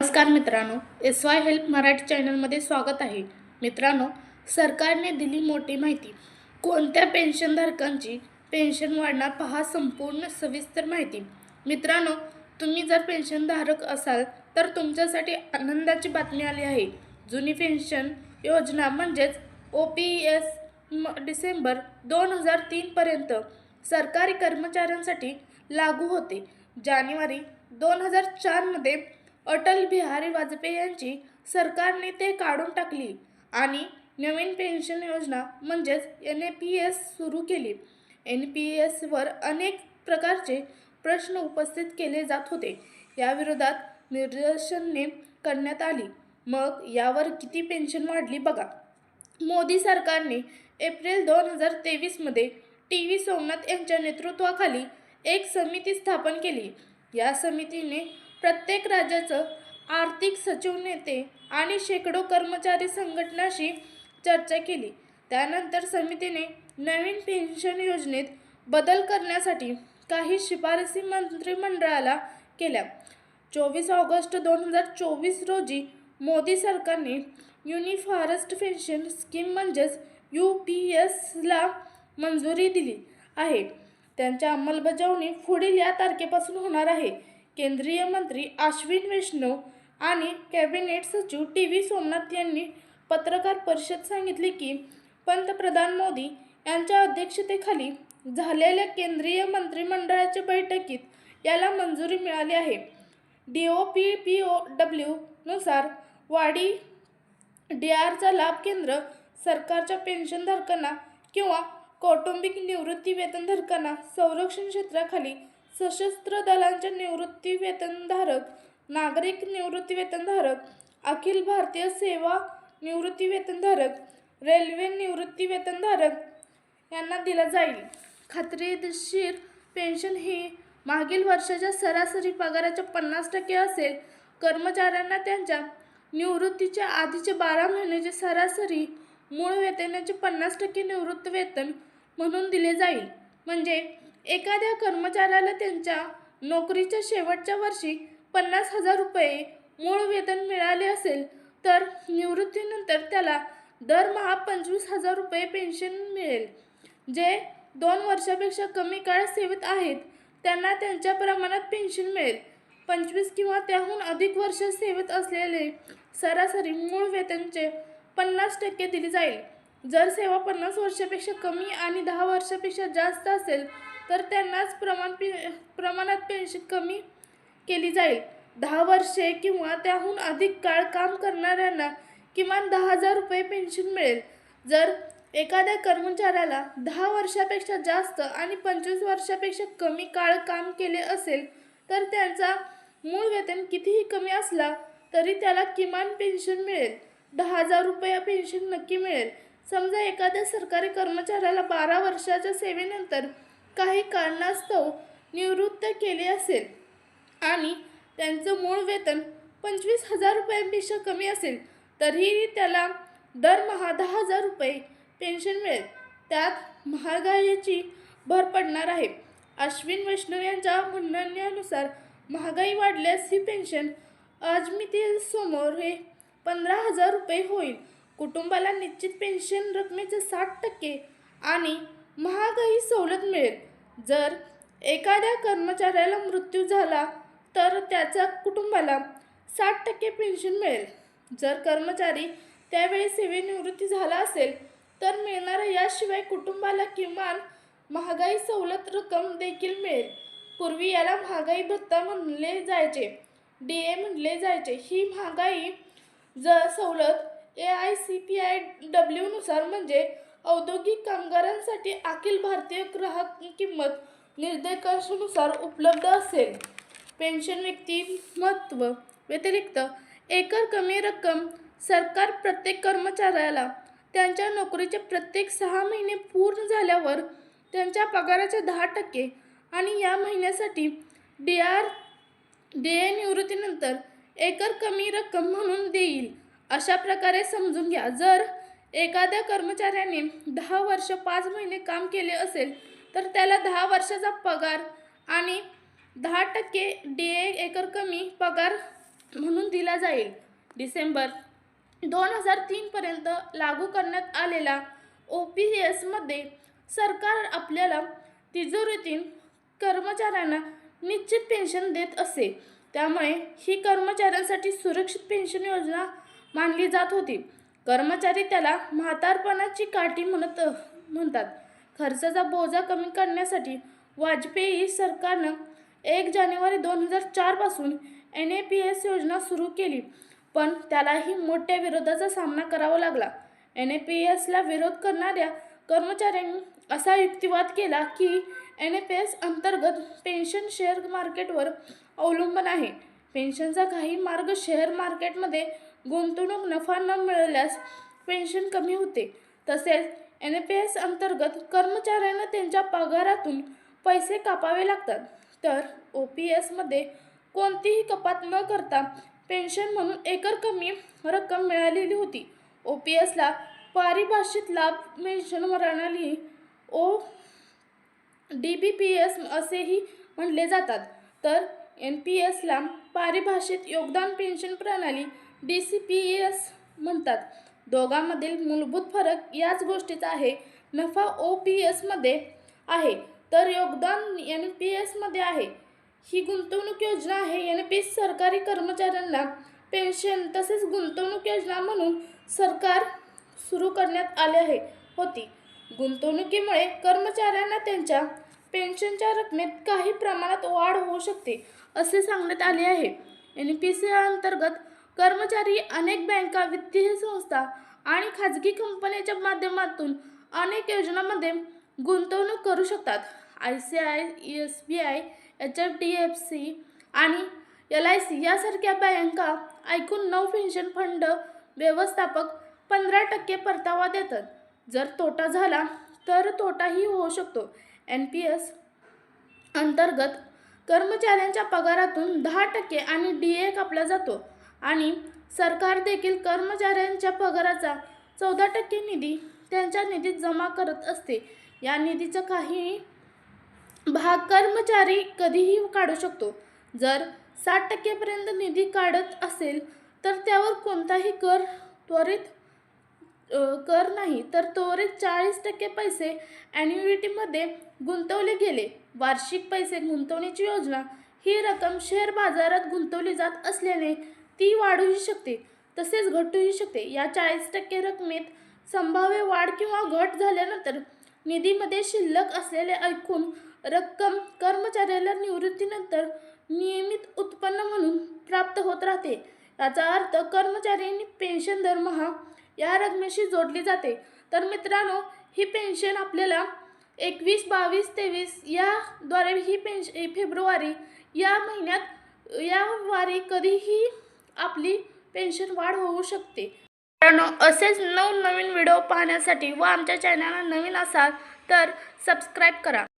नमस्कार मित्रांनो S Y help Marathi चॅनलमध्ये स्वागत आहे. मित्रांनो सरकारने दिली मोठी माहिती. कोणत्या पेन्शनधारकांची पेन्शन वाढणार पहा संपूर्ण सविस्तर माहिती. मित्रांनो तुम्ही जर पेन्शनधारक असाल तर तुमच्यासाठी आनंदाची बातमी आली आहे. जुनी पेन्शन योजना म्हणजेच ओ पी एस म डिसेंबर दोन हजार तीनपर्यंत सरकारी कर्मचाऱ्यांसाठी लागू होते. जानेवारी दोन हजार चारमध्ये अटल बिहारी वाजपेयी यांची सरकारने ते काढून टाकली आणि नवीन पेन्शन योजना म्हणजेच एन ए पी एस सुरू केली. एन पी एसवर अनेक प्रकारचे प्रश्न उपस्थित केले जात होते. याविरोधात निदर्शने करण्यात आली. मग यावर किती पेन्शन वाढली बघा. मोदी सरकारने एप्रिल दोन हजार तेवीसमध्ये टी व्ही सोमनाथ यांच्या नेतृत्वाखाली एक समिती स्थापन केली. या समितीने प्रत्येक राज्याचं आर्थिक सचिव नेते आणि शेकडो कर्मचारी संघटनाशी चर्चा केली. त्यानंतर समितीने नवीन पेन्शन योजनेत बदल करण्यासाठी काही शिफारसी मंत्रिमंडळाला केल्या. चोवीस ऑगस्ट दोन हजार चोवीस रोजी मोदी सरकारने युनिफॉरेस्ट पेन्शन स्कीम म्हणजेच यू पी एसला मंजुरी दिली आहे. त्यांच्या अंमलबजावणी पुढील या तारखेपासून होणार आहे. केंद्रीय मंत्री अश्विन वैष्णव आणि कॅबिनेट सचिव टी व्ही सोमनाथ यांनी पत्रकार परिषद सांगितले की पंतप्रधान मोदी यांच्या अध्यक्षतेखाली झालेल्या केंद्रीय मंत्रिमंडळाच्या बैठकीत याला मंजुरी मिळाली आहे. D O P P O डब्ल्यूनुसार वाढी डी आरचा लाभ केंद्र सरकारच्या पेन्शनधारकांना किंवा कौटुंबिक निवृत्ती वेतनधारकांना संरक्षण क्षेत्राखाली सशस्त्र दलांच्या निवृत्ती वेतनधारक नागरिक निवृत्ती वेतनधारक अखिल भारतीय सेवा निवृत्ती वेतनधारक रेल्वे निवृत्ती वेतनधारक यांना दिला जाईल. खात्रीशीर पेन्शन ही मागील वर्षाच्या सरासरी पगाराच्या पन्नास टक्के असेल. कर्मचाऱ्यांना त्यांच्या निवृत्तीच्या आधीचे बारा महिन्याचे सरासरी मूळ वेतनाचे पन्नास टक्के निवृत्त वेतन म्हणून दिले जाईल. म्हणजे एखाद्या कर्मचाऱ्याला त्यांच्या नोकरीच्या शेवटच्या वर्षी पन्नास हजार रुपये मूळ वेतन मिळाले असेल तर निवृत्तीनंतर त्याला दरमहा पंचवीस हजार रुपये पेन्शन मिळेल. जे दोन वर्षापेक्षा कमी काळ सेवेत आहेत त्यांना त्यांच्या प्रमाणात पेन्शन मिळेल. पंचवीस किंवा त्याहून अधिक वर्ष सेवेत असलेले सरासरी मूळ वेतनचे पन्नास टक्के दिली जाईल. जर सेवा पन्नास वर्षापेक्षा कमी आणि दहा वर्षापेक्षा जास्त असेल तर त्यांनाच प्रमाण पे प्रमाणात पेन्शन कमी केली जाईल. दहा वर्षे किंवा त्याहून अधिक काळ काम करणाऱ्यांना किमान दहा हजार रुपये पेन्शन मिळेल. जर एखाद्या कर्मचाऱ्याला दहा वर्षापेक्षा जास्त आणि पंचवीस वर्षापेक्षा कमी काळ काम केले असेल तर त्यांचा मूळ वेतन कितीही कमी असला तरी त्याला किमान पेन्शन मिळेल. दहा हजार रुपये पेन्शन नक्की मिळेल. समजा एखाद्या सरकारी कर्मचाऱ्याला बारा वर्षाच्या सेवेनंतर काही कारणास्तव निवृत्त केले असेल. आणि त्यांचं मूळ वेतन पंचवीस हजार रुपयांपेक्षा कमी असेल तरीही त्याला दरमहा दहा हजार रुपये पेन्शन मिळेल. त्यात महागाईची भर पडणार आहे. अश्विन वैष्णव यांच्या म्हणण्यानुसार महागाई वाढल्यास ही पेन्शन अजमितीसमोर हे पंधरा हजार रुपये होईल. कुटुंबाला निश्चित पेन्शन रकमेचे साठ टक्के आणि महागाई सवलत मिळेल. जर एखाद्या कर्मचाऱ्याला मृत्यू झाला तर त्याच्या कुटुंबाला साठ टक्के पेन्शन मिळेल. जर कर्मचारी त्यावेळी सेवेनिवृत्ती झाला असेल तर मिळणाऱ्या याशिवाय कुटुंबाला किमान महागाई सवलत रक्कम देखील मिळेल. पूर्वी याला महागाई भत्ता म्हणले जायचे. डी ए म्हणले जायचे. ही महागाई ज सवलत A I C P I डब्ल्यूनुसार म्हणजे औद्योगिक कामगारांसाठी अखिल भारतीय ग्राहक किंमत निर्देशानुसार उपलब्ध असेल. पेन्शन व्यक्तिमत्व व्यतिरिक्त एकर कमी रक्कम सरकार प्रत्येक कर्मचाऱ्याला त्यांच्या नोकरीचे प्रत्येक सहा महिने पूर्ण झाल्यावर त्यांच्या पगाराच्या दहा टक्के आणि या महिन्यासाठी डी आर डी ए निवृत्तीनंतर एकर कमी रक्कम म्हणून देईल अशा प्रकारे समजून घ्या. जर एखाद्या कर्मचाऱ्याने दहा वर्ष पाच महिने काम केले असेल तर त्याला दहा वर्षाचा पगार आणि दहा टक्के डी ए एकर कमी पगार म्हणून दिला जाईल. डिसेंबर दोन हजार तीनपर्यंत लागू करण्यात आलेला ओ पी एसमध्ये सरकार आपल्याला तिजोरीतील कर्मचाऱ्यांना निश्चित पेन्शन देत असे. त्यामुळे ही कर्मचाऱ्यांसाठी सुरक्षित पेन्शन योजना मानली जात होती. कर्मचारी त्याला म्हातारपणाची काठी म्हणत म्हणतात. खर्चाचा बोजा कमी करण्यासाठी वाजपेयी सरकारनं एक जानेवारी दोन हजार चारपासून एन ए पी एस योजना सुरू केली. पण त्यालाही मोठ्या विरोधाचा सामना करावा लागला. एन ए पी एसला विरोध करणाऱ्या कर्मचाऱ्यांनी असा युक्तिवाद केला की एन ए पी एस अंतर्गत पेन्शन शेअर मार्केटवर अवलंबून आहे. पेन्शनचा काही मार्ग शेअर मार्केटमध्ये गुंतवणूक नफा न मिळाल्यास पेन्शन कमी होते. तसेच एन पी एस अंतर्गत कर्मचाऱ्यांना त्यांच्या पगारातून पैसे कापावे लागतात. तर ओ पी एसमध्ये कोणतीही कपात न करता पेन्शन म्हणून एकर कमी रक्कम मिळालेली होती. ओ पी एसला पारिभाषित लाभ पेन्शन प्रणाली O D B P S असेही म्हणले जातात. तर एन पी एसला पारिभाषित योगदान पेन्शन प्रणाली डी सी पी एस म्हणतात. दोघांमधील मूलभूत फरक याच गोष्टीचा आहे. नफा ओ पी एसमध्ये आहे. तर योगदान एन पी एसमध्ये आहे. ही गुंतवणूक योजना आहे. एन पी एस सरकारी कर्मचाऱ्यांना पेन्शन तसेच गुंतवणूक योजना म्हणून सरकार सुरू करण्यात आले आहे होती. गुंतवणुकीमुळे कर्मचाऱ्यांना त्यांच्या पेन्शनच्या रकमेत काही प्रमाणात वाढ होऊ शकते असे सांगण्यात आले आहे. एन पी सी अंतर्गत कर्मचारी अनेक बँका वित्तीय संस्था आणि खाजगी कंपन्यांच्या माध्यमातून अनेक योजनांमध्ये गुंतवणूक करू शकतात. I C I S B I H F D F C आणि एल आय सी यासारख्या बँका ऐकून नऊ पेन्शन फंड व्यवस्थापक पंधरा टक्के परतावा देतात. जर तोटा झाला तर तोटाही होऊ शकतो. एन पी एस अंतर्गत कर्मचाऱ्यांच्या पगारातून दहा टक्के आणि डी ए कापला जातो. आणि सरकार देखील कर्मचाऱ्यांच्या पगाराचा चौदा टक्के निधी त्यांच्या निधीत जमा करत असते. या निधीचा काही भाग कर्मचारी कधीही काढू शकतो. जर साठ टक्केपर्यंत निधी काढत असेल तर त्यावर कोणताही कर त्वरित कर नाही तर त्वरित चाळीस टक्के पैसे ॲन्युइटीमध्ये गुंतवले गेले. वार्षिक पैसे गुंतवण्याची योजना ही रक्कम शेअर बाजारात गुंतवली जात असल्याने ती वाढूही शकते तसेच घटूही शकते. या चाळीस टक्के रकमेत संभाव्य वाढ किंवा घट झाल्यानंतर निधीमध्ये शिल्लक असलेले ऐकून रक्कम कर्मचाऱ्याला निवृत्तीनंतर नियमित उत्पन्न म्हणून प्राप्त होत राहते. याचा अर्थ कर्मचाऱ्यांनी पेन्शन दरमहा या रकमेशी जोडली जाते. तर मित्रांनो ही पेन्शन आपल्याला एकवीस बावीस तेवीस याद्वारे ही पेन्श फेब्रुवारी या महिन्यात या वारी कधीही आपली पेन्शन वाढ होऊ शकते. मित्रांनो असेच नवनवीन व्हिडिओ पाहण्यासाठी व आमच्या चॅनलला नवीन असाल तर सबस्क्राईब करा.